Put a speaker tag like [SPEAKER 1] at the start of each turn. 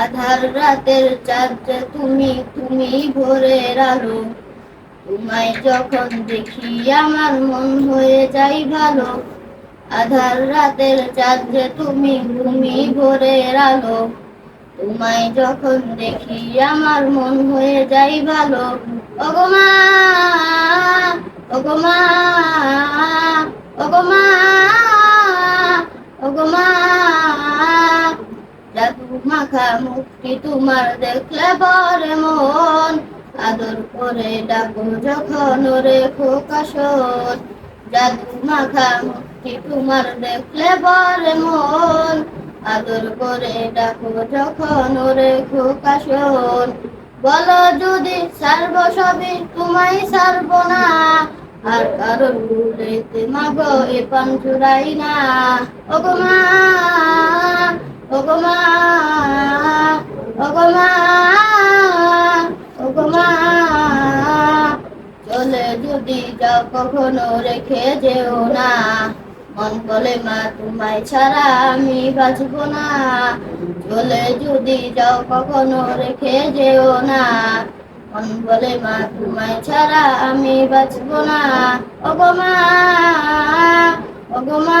[SPEAKER 1] আধার রাতের চাঁদে তুমি তুমি ভোরের আলো। তোমায় যখন দেখি আমার মন হয়ে যাই ভালো। আধার রাতের চাঁদে তুমি তুমি ভোরের আলো। তোমায় যখন দেখি আমার মন হয়ে যাই ভালো। ওগমা ওগমা ওগমা ওগমা মাখা মুক্তি তোমার দেখলে পরে মন। আদর করে ডাকো যখন রে খোকাশন জাদু মাখা মুক্তি তোমার দেখলে পরে মন। আদর করে ডাকো যখন রে খোকাশন বলো যদি সারব সবই, তোমায় সারব না। আর কারোর ভুলেতে মাগো এ পান না। ওগো মা। ওগো মা ওগো মা ওগো মা চলে যদি যাও কখনো রেখে যেও না। মন বলে, মা, তোমায় ছাড়া আমি বাঁচব না। চলে যদি যাও কখনো রেখে যেও না। মন বলে, মা, তোমায় ছাড়া আমি বাঁচব না। ওগো মা ওগো মা